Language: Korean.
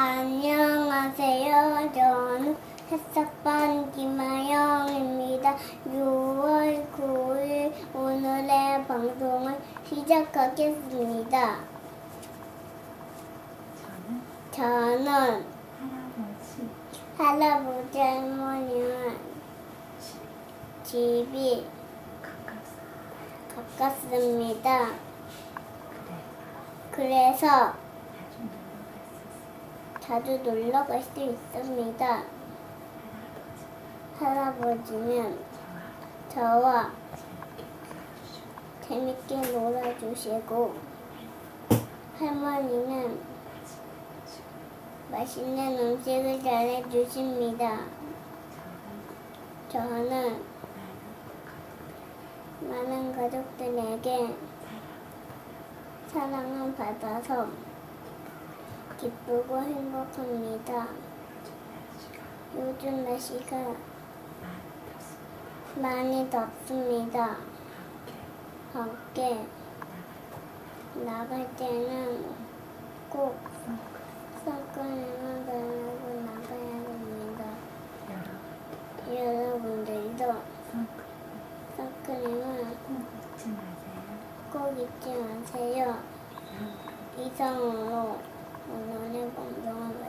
안녕하세요. 저는 햇삭반 김아영입니다. 6월 9일 오늘의 방송을 시작하겠습니다. 저는 저는 할아버지 할아버지 할머니와 집이 가깝습니다. 그래서 자주 놀러 갈 수 있습니다. 할아버지는 저와 재밌게 놀아주시고 할머니는 맛있는 음식을 잘해주십니다. 저는 많은 가족들에게 사랑을 받아서 기쁘고 행복합니다. 요즘 날씨가 많이 덥습니다. 밖에 나갈 때는 꼭 선크림을 바르고 나가야 합니다. 여러분들도 선크림을. 꼭 잊지 마세요. 이상으로 오늘의 방송을